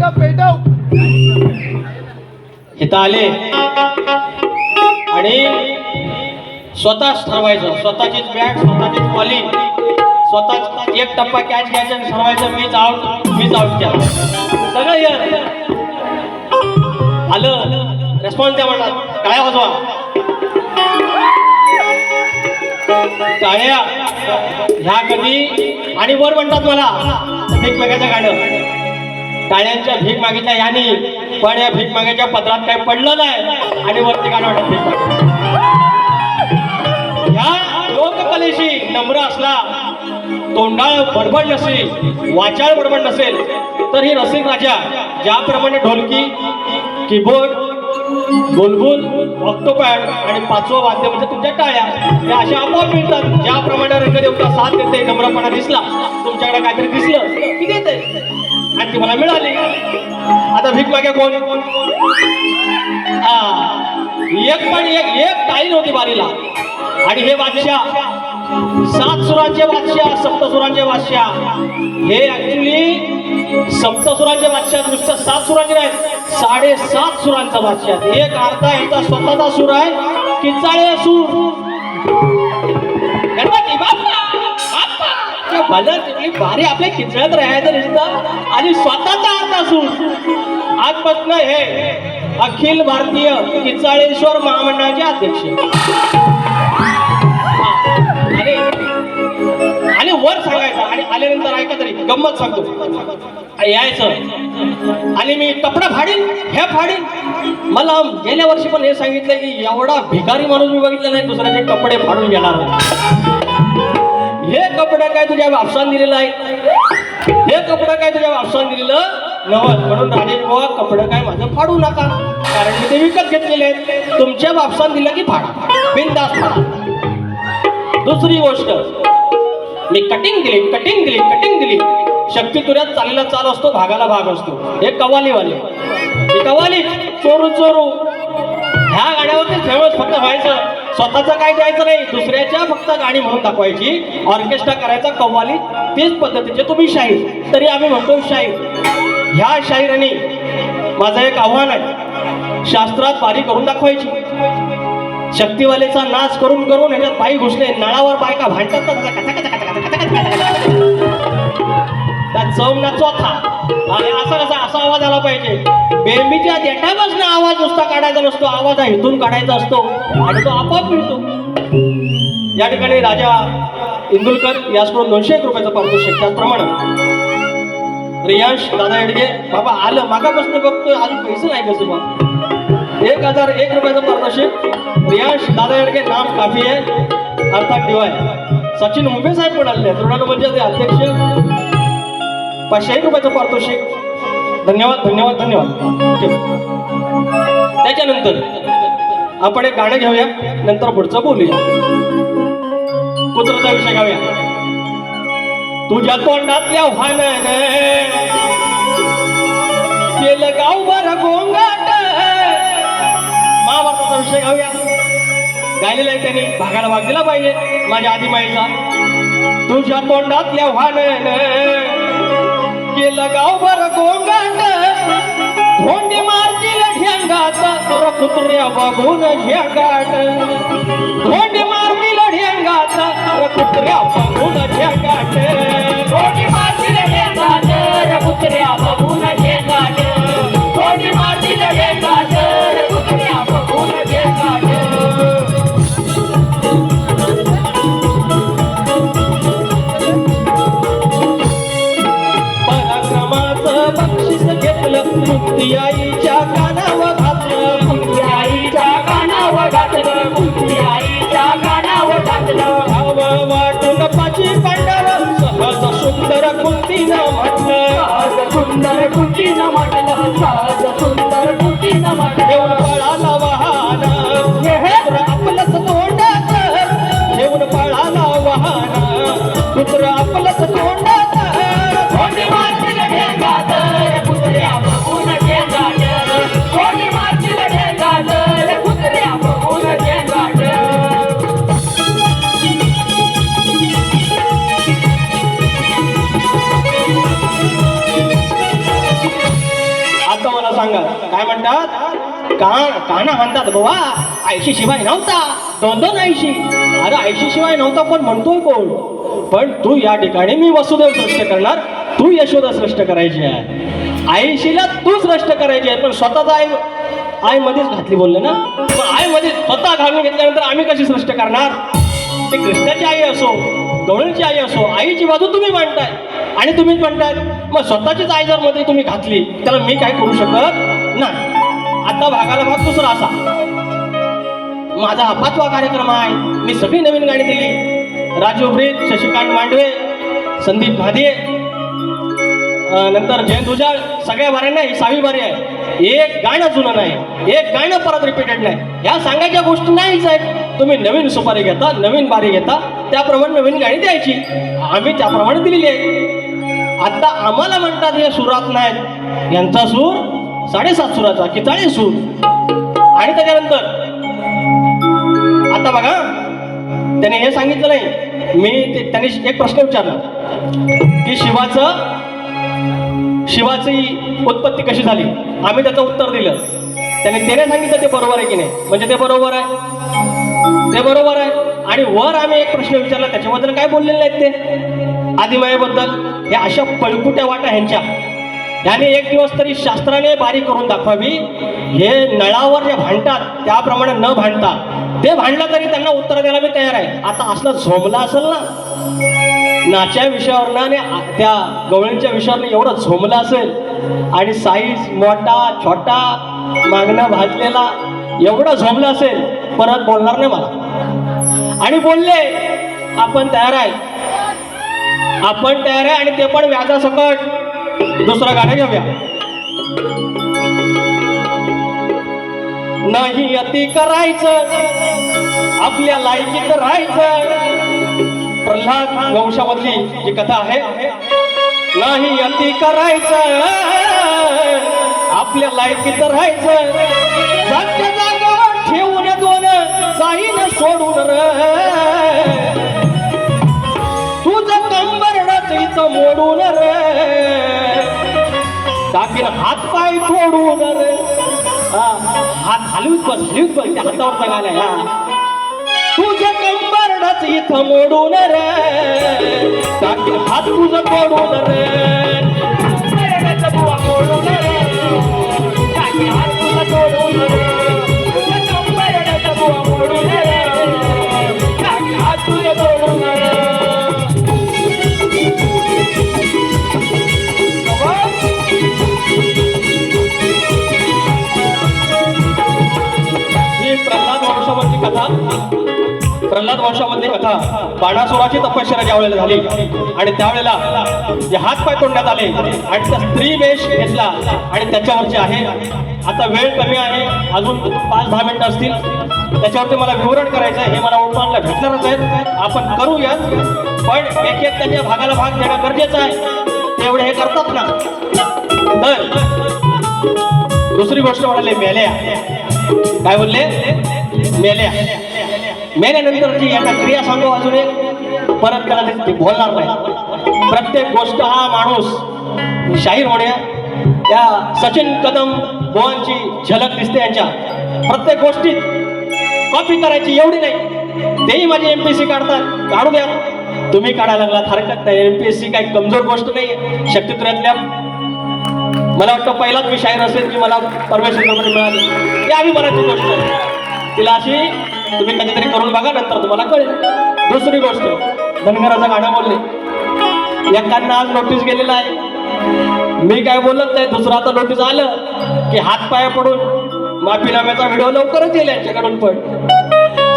का पेटव? इथं आले. आणि स्वतःच ठरवायचं. स्वतःचीच बॅग स्वतःचीच बॉलिंग स्वतःच एक टप्पा कॅच घ्यायचा आणि ठरवायचं मीच आउट मीच आउट केला सगळं ये. आलं. रेस्पॉन्स द्या म्हणतात काय वाजवा. टाळ्या. ह्या कधी? आणि वर म्हणतात मला. एकमेकाचं गाणं. टाळ्यांच्या भीक मागितल्या याने पण या भीक मागायच्या पत्रात काही पडलं नाही आणि वरती काय वाटत भीक ह्या लोककलेशी नम्र असला तोंडाळ बडबड नसेल वाचाळ बडबड नसेल तर ही रसिक राजा ज्याप्रमाणे ढोलकी कीबोर्ड बुलबुल ऑक्टोपॅड आणि पाचवं वाद्य म्हणजे तुमच्या टाळ्या या अशा आपोआप मिळतात ज्याप्रमाणे रंगदेवता साथ देते नम्रपणा दिसला तुमच्याकडे काहीतरी दिसलं की देते आणि ती मला मिळाली. आता भीक मागे कोण? हा. एक पण एक एक टाईन होती बारीला. आणि हे बादशाह सात सुरांचे बादशाह सप्तसुरांचे बादशाह. हे ऍक्च्युली सप्तसुरांचे बादशाह नुसतं सात सुरांचे नाहीत साडेसात सुरांचा बादशाह. एक अर्धा यांचा स्वतःचा सूर आहे किचाळे सूर. ते तिथली भारी आपल्या किचळ्यात राहायचं रिश्ता आणि स्वतःचा अर्थ असून आजपासून हे अखिल भारतीय किचाळेश्वर महामंडळाचे अध्यक्ष. आणि आणि वर सांगायचं आणि आल्यानंतर ऐका तरी गंमत सांगतो. यायचं. आणि मी कपडा फाडीन हे फाडीन. मला गेल्या वर्षी पण हे सांगितलं की एवढा भिकारी माणूस मी बघितला नाही दुसऱ्याचे कपडे फाडून घेणार कपडा काय तुझ्या वापसान दिलेलं आहे? हे कपडा काय तुझ्या वापसान दिलेलं? नवल म्हणून राजेश बुवा कपडं काय माझं फाडू नका. कारण मी ते विकत घेतलेले आहेत. तुमच्या बापसान दिलं की फाडा. बिंदास फाडा. दुसरी गोष्ट. मी कटिंग दिली कटिंग दिली कटिंग दिली. शक्ती तुऱ्यात चाललेला चाल असतो भागाला भाग असतो. हे कवालीवाले कवाली चोरू चोरू. ह्या गाण्यावरती फेमस फक्त व्हायचं. स्वतःचं काय द्यायचं नाही दुसऱ्याच्या फक्त गाणी म्हणून दाखवायची. ऑर्केस्ट्रा करायचा कव्वाली तेच पद्धतीचे तुम्ही शाहीर. तरी आम्ही म्हणतो शाहीर. ह्या शाहिराने माझं एक आव्हान आहे. शास्त्रात पारी करून दाखवायची. शक्तीवालेचा नाच करून करून ह्याच्यात पायी घुसले नळावर बायका भांडतात? चव नाचो था असा असा असा आवाज आला पाहिजे. काढायचा नसतो आवाज हा इथून काढायचा असतो आणि तो आपोआप मिळतो. या ठिकाणी राजा इंदुलकर याचकडून दोनशे एक रुपयाचं पारितोषिक त्याचप्रमाणे रियांश दादा येडगे बाबा आलं मागापासून बघतोय अजून पैसे नाही कसं मग एक हजार एक रुपयाचं पारितोषिक रियांश दादा येडगे नाम काफी आहे. अर्थात डिवाय सचिन मुंबे साहेब पण आले तृणाल म्हणजे ते अध्यक्ष. पाचशे एक रुपयाचं पारितोषिक धन्यवाद धन्यवाद धन्यवाद. ठेव. त्याच्यानंतर आपण एक गाणं घेऊया नंतर पुढचं बोलूया. कुत्रचा विषय घेऊया तुझ्या तोंडातल्या व्हान केलं गावभर गोंगाट. महाभारताचा विषय घेऊया गायलेला आहे त्यांनी भागाला भाग दिला पाहिजे माझ्या आधी माईचा. तुझ्या तोंडातल्या व्हान केलं गावभर गोंगाट. धोंडी मार गाता तुरा कुत्र्या बघून घ्या गाठ. धोंड मारली लढ्यांगाचा तुरा कुत्र्या बघून घ्या गाठ. धोंड मारली लढ्यांगाचा कुत्र्या बघून कान काना म्हणतात बाबा आयशी शिवाय नव्हता. दोन दोन आयशी अरे आयशी शिवाय नव्हता पण म्हणतोय कोण? पण तू या ठिकाणी मी वसुदेव सृष्ट करणार तू यशोदा सृष्ट करायची आहे. आईशीला तू सृष्ट करायची आहे पण स्वतःच आई आई मध्येच घातली बोलले ना? पण आई मध्ये स्वतः घालून घेतल्यानंतर आम्ही कशी सृष्ट करणार? ते कृष्णाची आई असो गवळीची आई असो आईची बाजू तुम्ही मांडताय. आणि तुम्हीच म्हणताय मग स्वतःचीच आई जर मध्ये तुम्ही घातली त्याला मी काय करू शकत नाही? आता भागाला भाग दुसरा असा. माझा हा पाचवा कार्यक्रम आहे. मी सगळी नवीन गाणी दिली. राजीव ब्रीत शशिकांत मांडवे संदीप भादे नंतर जयंत उजाळ सगळ्या बाऱ्यांना ही सहावी बारी आहे. एक गाणं जुनं नाही. एक गाणं परत रिपीटेड नाही. ह्या सांगायच्या गोष्टी नाहीच आहेत. तुम्ही नवीन सुपारी घेता नवीन बारी घेता त्याप्रमाणे नवीन गाणी द्यायची. आम्ही त्याप्रमाणे दिलेली आहे आता आम्हाला म्हणतात हे सुरात नाहीत. यांचा सूर साडेसात सुराचा की चाळीस सूर. आणि त्याच्यानंतर आता बघा त्याने हे सांगितलं नाही. मी ते त्यांनी एक प्रश्न विचारला. की शिवाचं शिवाची उत्पत्ती कशी झाली? आम्ही त्याचं उत्तर दिलं. त्याने त्याने सांगितलं ते बरोबर आहे की नाही. म्हणजे ते बरोबर आहे. ते बरोबर आहे. आणि वर आम्ही एक प्रश्न विचारला. त्याच्याबद्दल काय बोललेले नाहीत ते? आदिमायेबद्दल. या अशा पळकुट्या वाटा ह्यांच्या. त्याने एक दिवस तरी शास्त्राने बारी करून दाखवावी. हे नळावर जे भांडतात त्याप्रमाणे न भांडता ते भांडलं तरी त्यांना उत्तर द्यायला मी तयार आहे. आता असलं झोमला असेल ना नाच्या विषयावरनं आणि त्या गवळींच्या विषयावरनं एवढं झोमलं असेल आणि साईज मोठा छोटा मागणं भाजलेला एवढं झोमलं असेल परत बोलणार नाही मला. आणि बोलले आपण तयार आहे. आपण तयार आहे आणि ते पण व्याजासकट. दुसरं गाणं घेऊया. नाही अति करायचं आपल्या लायकीत राहायचं. प्रल्हाद वंशामधली जी कथा आहे नाही अति करायचं आपल्या लायकीत राहायचं. ठेवून दोन जाईन सोडून टाकीन हात पाय फोडून रे हात हलवीत बस हलवीत बस त्या हातावर गाणं आहे हा तुझं कंबरडाच इथं मोडून रे. टाकीन हात तुझं तोडून रे. सात वंशामधली कथा बाणासुराची तपश्चर्या ज्या वेळेला झाली आणि त्यावेळेला जे हात पाय तोडण्यात आले आणि त्या स्त्री वेश घेतला आणि त्याच्यावरची आहे आता वेळ कमी आहे अजून पाच दहा मिनिटं असतील. त्याच्यावरती मला विवरण करायचं आहे हे मला ओळखायला भेटणारच आहेत. आपण करूया पण एक एक त्याच्या भागाला भाग देणं गरजेचं आहे. तेवढे हे करतात ना. तर दुसरी गोष्ट म्हणाले मेल्या. काय बोलले? मेल्या. मेल्यानंतरची याचा क्रिया सांगू अजून एक. परत त्याला ते- बोलणार नाही. प्रत्येक गोष्ट हा माणूस शाहीर होण्या त्या सचिन कदम गोहांची झलक दिसते यांच्या. प्रत्येक गोष्टीत कॉपी करायची एवढी नाही. तेही माझी एम पी सी काढतात. काढू द्या. तुम्ही काढायला लागलात हरकत नाही. एम पी एस सी काही कमजोर गोष्ट नाही शक्तित्रयातल्या मला वाटतं पहिलाच मी शाहीर असेल की मला परमेश्वर मिळाली. ती अभिमानाची गोष्ट आहे. तिला अशी तुम्ही कधीतरी करून बघा नंतर तुम्हाला कळेल. दुसरी गोष्ट धनगराचं गाणं बोलले. एकांना आज नोटीस गेलेला आहे. मी काय बोलत नाही दुसरं आता नोटीस आलं की हात पाया पडून माफीनाम्याचा व्हिडिओ लवकरच येईल यांच्याकडून पण.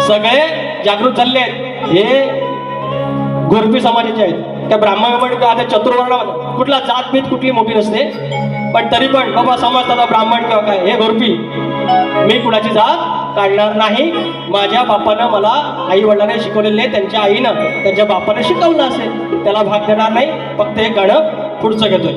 सगळे जागृत झाले आहेत. हे गोरपी समाजाचे आहेत. त्या ब्राह्मण पण त्या चतुर्वर्ण कुठला जात बीत कुठली मोठी नसते. पण तरी पण बाबा समाज आता ब्राह्मण किंवा काय हे गोरपी. मी कुणाची जात काढणार नाही. माझ्या बापानं मला आई वडिलांनी शिकवलेले त्यांच्या आईनं त्यांच्या बापानं शिकवलं असेल. त्याला भाग देणार नाही. फक्त हे गाणं पुढचं घेतोय.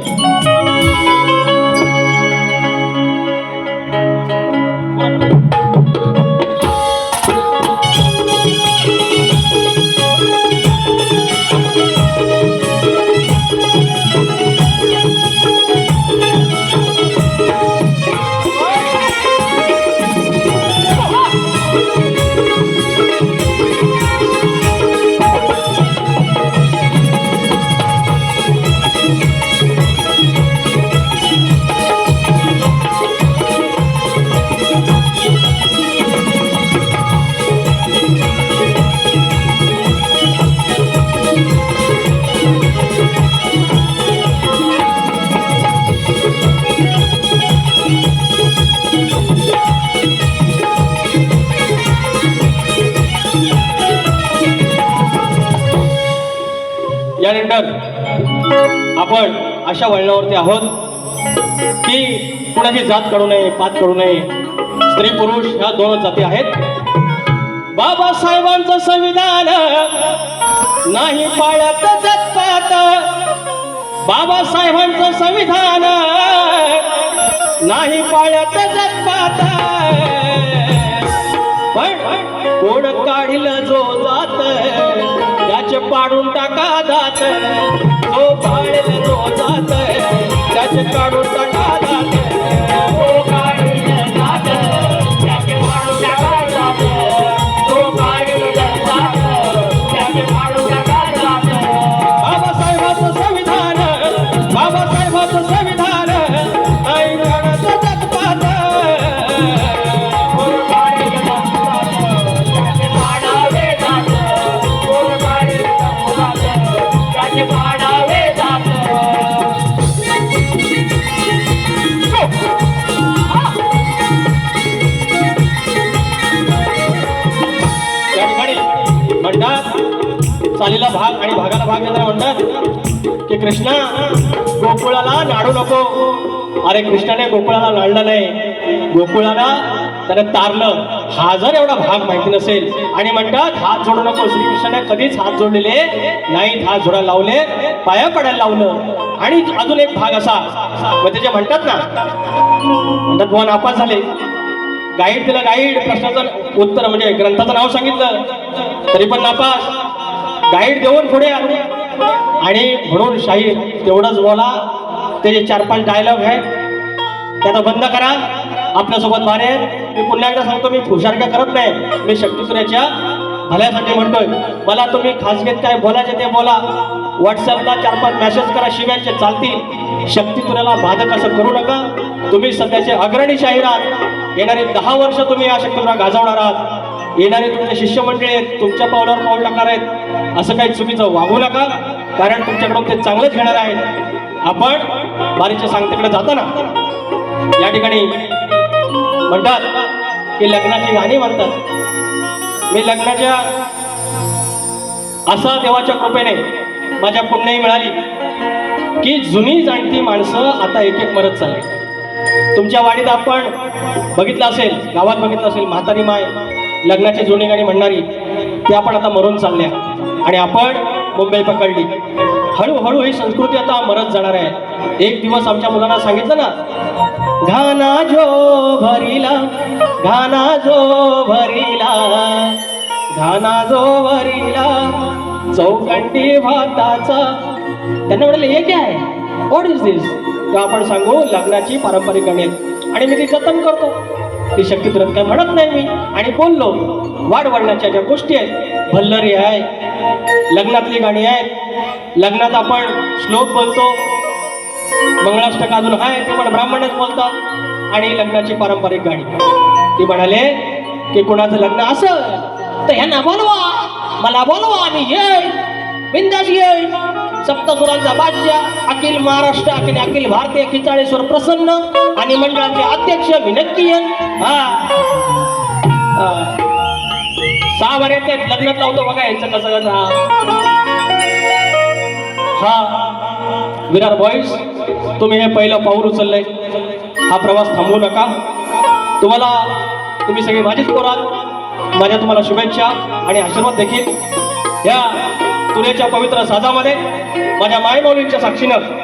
आपण अशा वळणावरती आहोत की कुणाची जात करू नये पात करू नये. स्त्री पुरुष ह्या दोनच जाती आहेत. बाबासाहेबांचं संविधान नाही पाळत जगपात बाबासाहेबांचं संविधान नाही पाळत जात पण कोण काढील जो त्याचे पाडून टाका जात जो पाळेल तो जात त्याचे काढून टाका म्हणतात की कृष्णा गोकुळाला नाडू नको. अरे कृष्णाने गोकुळाला लाडलं नाही. गोकुळाला त्याने तारलं. हा जर एवढा भाग माहिती नसेल. आणि म्हणतात हात जोडू नको. श्रीकृष्णाने कधीच हात जोडलेले नाहीत. हात जोडायला लावले पाया पडायला लावलं. आणि अजून एक भाग असा. मग त्याचे म्हणतात ना म्हणतात भगवान नापास झाले. गाईड तिला गाईड प्रश्नाचं उत्तर. म्हणजे ग्रंथाचं नाव सांगितलं. तरी पण नापास. गाईड देऊन पुढे आणि म्हणून शाहीर तेवढंच बोला ते जे चार पाच डायलॉग आहे त्याचा बंद करा. आपल्यासोबत बाहेर मी पुन्हा एकदा सांगतो मी फुशारक्या करत नाही. मी शक्तीसुऱ्याच्या भल्यासाठी म्हणतोय. मला तुम्ही खासगीत काय बोलायचे ते बोला. व्हॉट्सअपला चार पाच मेसेज करा. शिव्याचे चालतील. शक्तीतुऱ्याला बाधक असं करू नका. तुम्ही सध्याचे अग्रणी शाहीर आहात. येणारे दहा वर्ष तुम्ही या शक्तीतुरा गाजवणार आहात. येणारे तुमचे शिष्यमंडळी आहेत तुमच्या पावलावर पाऊल टाकणार आहेत. असं काही चुकीचं वागू नका कारण तुमच्याकडून ते चांगलंच घेणार आहेत. आपण बारीच्या सांगतेकडे जाताना या ठिकाणी म्हणतात की लग्नाची गाणी म्हणतात. मी लग्नाच्या असा देवाच्या कृपेने माझ्या पुण्याही मिळाली की जुनी जाणती माणसं आता एक एक मरत चालली. तुमच्या वाडीत आपण बघितलं असेल गावात बघितलं असेल म्हातारी माय लग्नाची जुनी गाणी म्हणणारी ती आपण आता मरून चालल्या. आणि आपण मुंबई पकडली. हळूहळू ही संस्कृती आता मरत जाणार आहे. एक दिवस आमच्या मुलांना सांगितलं ना घाना जो भरिला घाना जो भरिला घाना जो भरिला चौकंडी भाताचा. त्यांना म्हटलं हे काय? आहे व्हॉट इज दिस तर आपण सांगू लग्नाची पारंपरिक गणित. आणि मी ती जतन करतो. ती शक्ती काय म्हणत नाही मी. आणि बोललो वाढ ज्या गोष्टी आहेत भल्लरी आहे लग्नातली गाणी आहेत लग्नात आपण श्लोक बोलतो मंगळाष्टक अजून आहे ते पण ब्राह्मणच बोलतात आणि लग्नाची पारंपरिक गाणी. ती म्हणाले की कुणाचं लग्न असं तर ह्यांना बोलवा मला बोलवा मी येईल बिंदास येईल सप्तगुरांचा बादशाह अखिल महाराष्ट्र अखिल अखिल भारतीय खिचाळेश्वर प्रसन्न आणि मंडळाचे अध्यक्ष मी हा. सहा वर्यात लग्नात लावतो बघा यांचं कसं कसं हा. हा. विरार बॉईज तुम्ही हे पहिलं पाऊल उचललंय. हा प्रवास थांबवू नका. तुम्हाला तुम्ही सगळे माझीच पोरात माझ्या तुम्हाला शुभेच्छा आणि आशीर्वाद देखील. या तुलेच्या पवित्र साजामध्ये. माझ्या मायमौलींच्या साक्षीनं